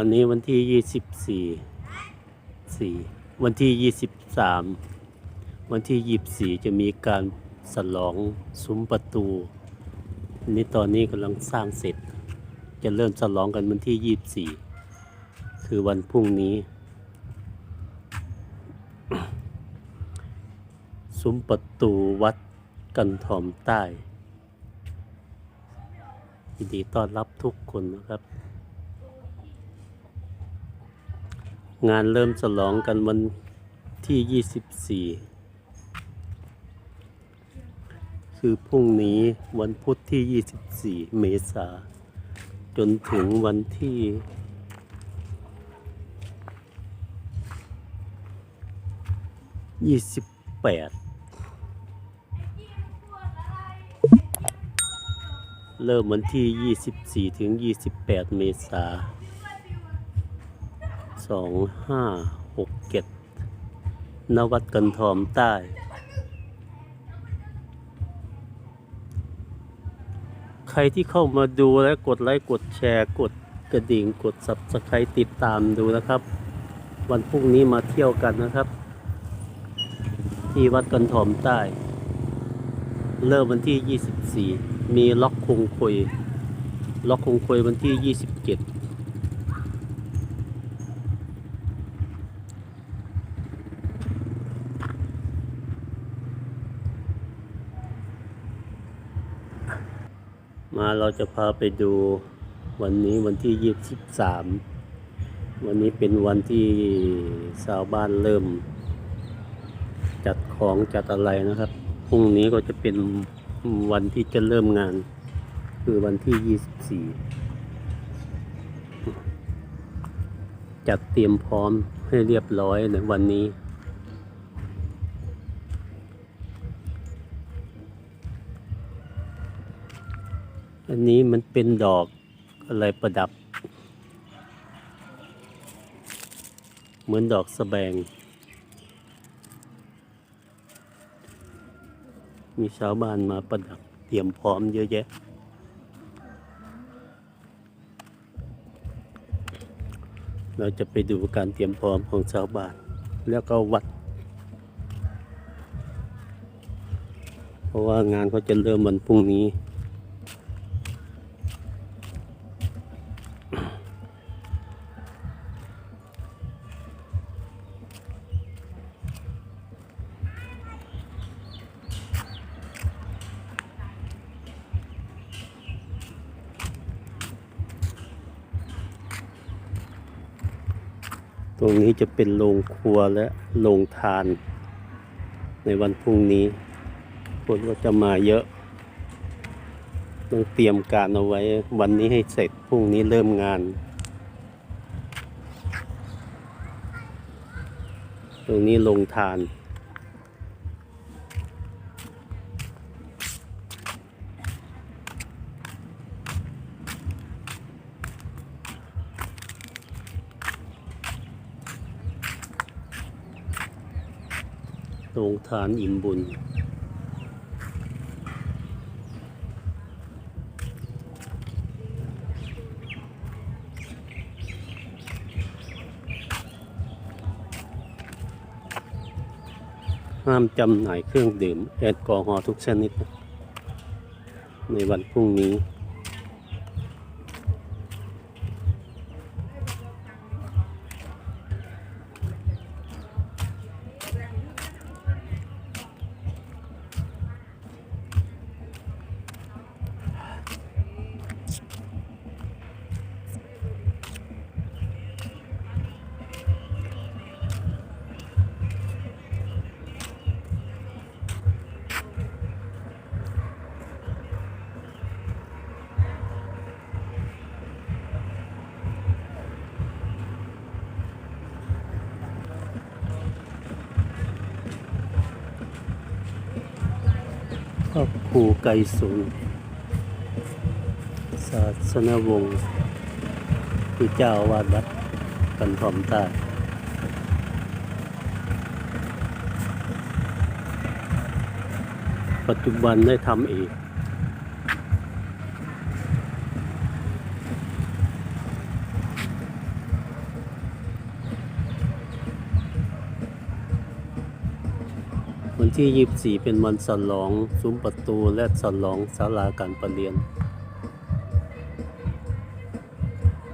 วันนี้วันที่ยี่สิบสี่สี่วันที่ยี่สิบสามวันที่ยี่สิบสี่จะมีการสลองซุ้มประตูนี่ตอนนี้กำลังสร้างเสร็จ จะเริ่มสลองกันวันที่ยี่สิบสี่คือวันพรุ่งนี้ ซุ้มประตูวัดกันทอมใต้ยินดีต้อนรับทุกคนนะครับ งานเริ่มฉลองกันวันที่ 24 คือพรุ่งนี้วันพุธที่ 24 เมษา จนถึงวันที่ 28 เริ่มวันที่ 24 ถึง 28 เมษา สองห้าหกเจ็ดนวัดกันทอมใต้ ใครที่เข้ามาดูและกดไลค์กดแชร์กดกระดิ่งกด subscribe ติดตามดูนะครับ วันพรุ่งนี้มาเที่ยวกันนะครับ ที่วัดกันทอมใต้ เริ่มวันที่ 24 มีล็อกคงคุย ล็อกคงคุยวันที่ 27 มาเราจะพาไปดูวันนี้วันที่ยี่สิบสามวันนี้เป็นวันที่ชาวบ้านเริ่ม จัดของจัดอะไรนะครับพรุ่งนี้ก็จะเป็นวันที่จะเริ่มงาน คือวันที่ยี่สิบสี่จัดเตรียมพร้อมให้เรียบร้อยในวันนี้ อันนี้มันเป็นดอกอะไรประดับ เหมือนดอกสแบง มีชาวบ้านมาประดับเตรียมพร้อมเยอะแยะ เราจะไปดูการเตรียมพร้อมของชาวบ้าน แล้วก็วัด เพราะว่างานเขาจะเริ่มวันพรุ่งนี้ จะเป็นโรงครัวและโรงทาน ในวันพรุ่งนี้ คนก็จะมาเยอะ ต้องเตรียมการเอาไว้วันนี้ให้เสร็จพรุ่งนี้เริ่มงานตรงนี้โรงทาน โรงทานอิ่มบุญ ห้ามจำหน่ายเครื่องดื่ม แอลกอฮอล์ทุกชนิด ในวันพรุ่งนี้ ภูไก่สูงศาสนวงศ์ที่เจ้าอาวาดวัดกันทอมใต้ปัจจุบันได้ทำเอง ที่ 24 เป็นวันสลองซุ้มประตูและสลองศาลาการประเรียน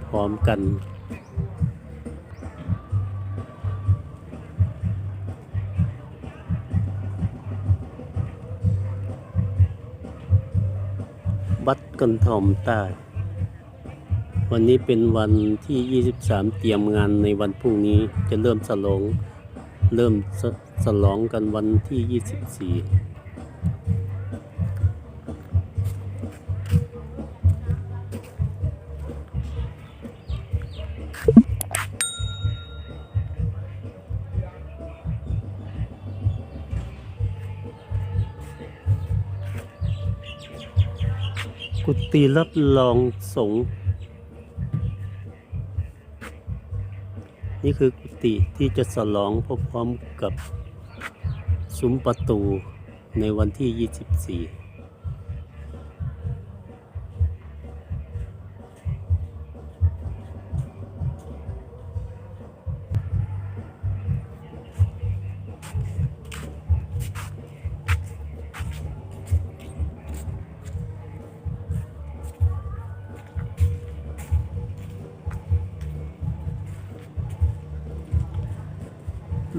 พร้อมกัน บัดกันทอมใต้ วันนี้เป็นวันที่ 23 เตรียมงานในวันพรุ่งนี้จะเริ่มสลองเริ่ม สลองกันวันที่ 24กุฏิรับรองสงฆ์นี่คือกุฏิที่จะสลองพร้อมๆกับ ซุ้มประตูในวันที่ 24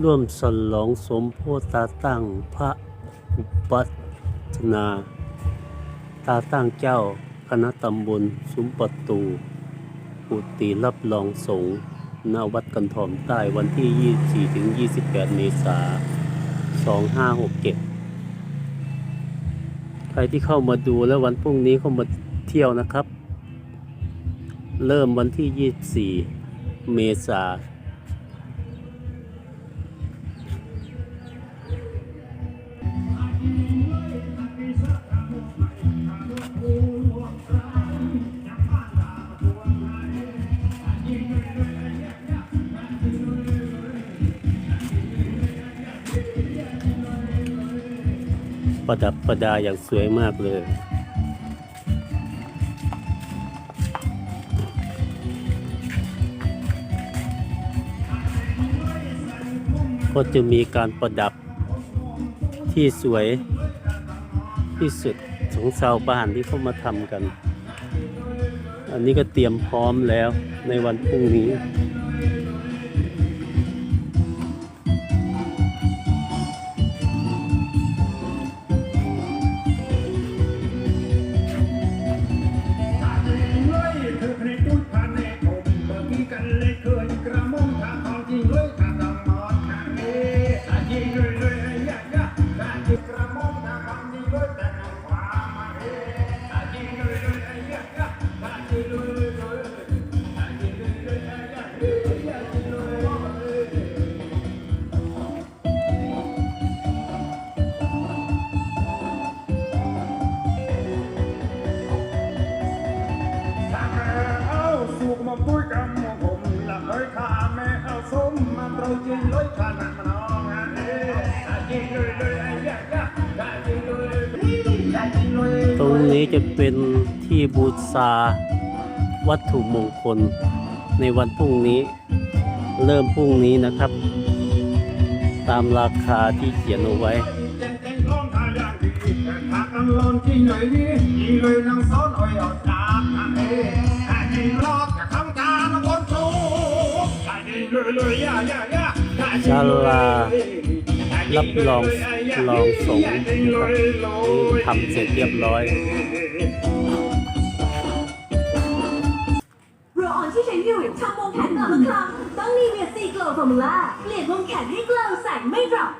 ร่วมสลองสมโพธิตาตั้งพระอุปัชนา ตาตั้งเจ้าคณะตำบลซุ้มประตูกุฏิรับรองสงฆ์ณวัดกันทอมใต้วันที่ 24 ถึง 28 เมษายน 2567 ใครที่เข้ามาดูแล้ววันพรุ่งนี้เข้ามาเที่ยวนะครับ เริ่มวันที่ 24 เมษายน ประดับประดาอย่างสวยมากเลย ก็จะมีการประดับที่สวยที่สุดของชาวบ้านที่เขามาทำกัน อันนี้ก็เตรียมพร้อมแล้วในวันพรุ่งนี้ ม่เอาสมมาโปรจริงเลยกันน้องอันนี้จริงเลยเลยไอ้ยะยะถ้าจริงเลยตรงนี้จะเป็นที่บูชาวัตถุมงคลในวันพรุ่งนี้ เริ่มพรุ่งนี้นะครับ ตามราคาที่เขียนเอาไว้เจนเจนร้องทาอย่างดีแต่ถ้ากันนี่เลยนางซ้อนอ้อยอดตามอันนี้ถ้าจริงรอดจะทำการบน ถ้าจริงเลยเลยยะยะยะถ้าจริงเลยรับรองรองสงฆ์นะครับนี่ทำเสร็จเรียบร้อย โรลออนที่ใช้อยู่ทำวงแขนแต่ละครั้งต้องนีเวียซีโกลฟอร์มูล่าเปลี่ยนวงแขนให้เกลวใสไม่ดรอป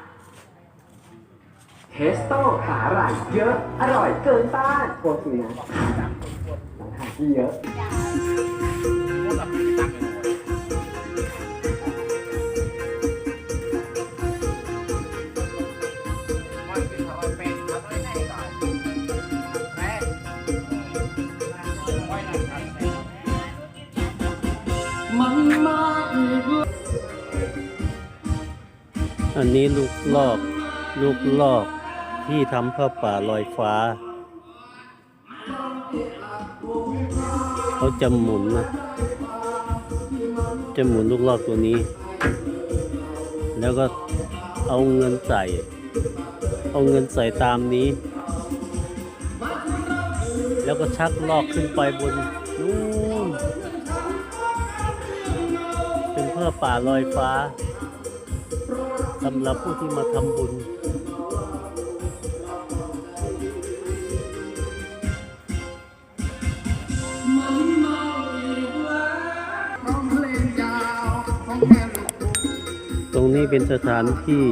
เทสโต้สาหร่ายเยอะ อร่อยเกินต้านโคตรนะหลังหาที่เยอะ นี้ลูกลอก ลูกลอกที่ทำผ้าป่าลอยฟ้า เขาจะหมุนนะ จะหมุนลูกลอกตัวนี้ แล้วก็เอาเงินใส่ เอาเงินใส่ตามนี้ แล้วก็ชักลอกขึ้นไปบนนู่นเป็นเพื่อป่าลอยฟ้า สำหรับผู้ที่มาทำบุญ ตรงนี้เป็นสถานที่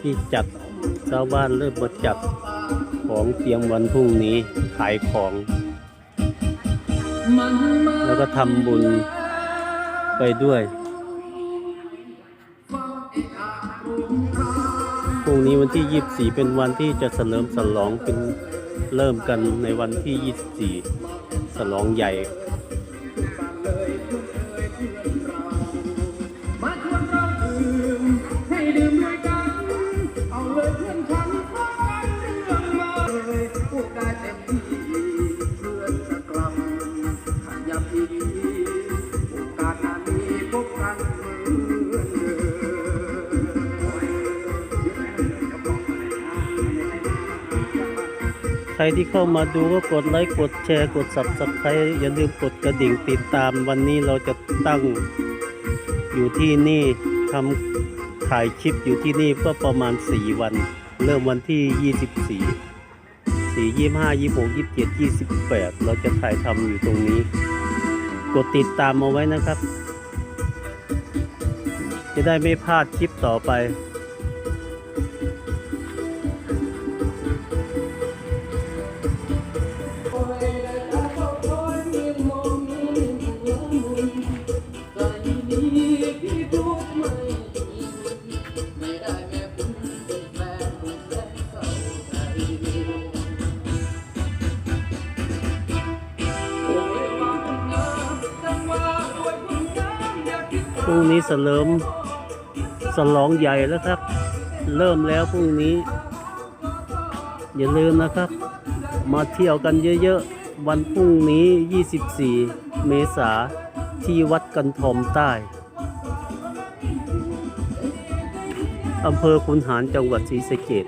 ที่จัดชาวบ้านเริ่มมาจัดของเตรียมวันพรุ่งนี้ขายของ แล้วก็ทำบุญไปด้วย งนี้วันที่ 24 เป็นวันที่จะเฉลิมฉลองเป็นเริ่มกันในวันที่ 24 ฉลองใหญ่ รที่เข้ามาดูก็กดไลค์กดแชร์กด subscribe อย่าลืมกดกระดิ่งติดตามวันนี้เราจะตั้งอยู่ที่นี่ทำถ่ายคลิปอยู่ที่นี่ก็ประมาณ 4 วัน เริ่มวันที่ 24 4 25 26 27 28 เราจะถ่ายทำอยู่ตรงนี้ กดติดตามเอาไว้นะครับ จะได้ไม่พลาดคลิปต่อไป พรุ่งนี้เสริมสลองใหญ่แล้วครับ เริ่มแล้วพรุ่งนี้ อย่าลืมนะครับ มาเที่ยวกันเยอะๆ วันพรุ่งนี้ 24 เมษาที่วัดกันทอมใต้อำเภอคุนหารจังหวัดศรีสะเกษ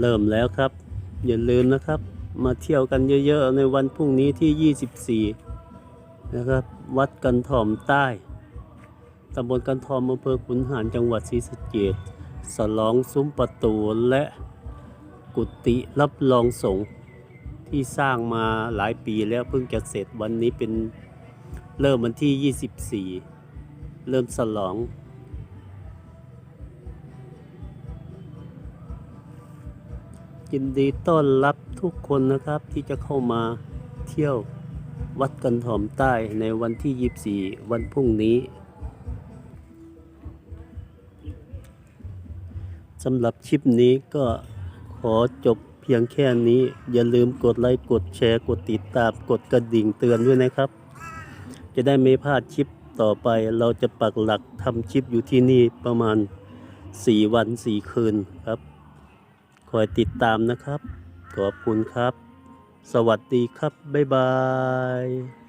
เริ่มแล้วครับ อย่าลืมนะครับ มาเที่ยวกันเยอะๆ ในวันพรุ่งนี้ที่ 24 นะครับ วัดกันทอมใต้ตำบลกันทอมอำเภอขุนหารจังหวัดศรีสะเกษสลองซุ้มประตูและกุฏิรับรองสงฆ์ ที่สร้างมาหลายปีแล้วเพิ่งจะเสร็จวันนี้เป็นเริ่มวันที่ 24 เริ่มสลอง ยินดีต้อนรับทุกคนนะครับที่จะเข้ามาเที่ยววัดกันถอมใต้ในวันที่ 24 วันพรุ่งนี้สำหรับคลิปนี้ก็ขอจบ เพียงแค่นี้ อย่าลืมกดไลค์กดแชร์กดติดตาม กดกระดิ่งเตือนด้วยนะครับ จะได้ไม่พลาดคลิปต่อไปเราจะปักหลักทำคลิปอยู่ที่นี่ประมาณ 4 วัน 4 คืนครับ คอยติดตามนะครับ ขอบคุณครับ สวัสดีครับ บ๊ายบาย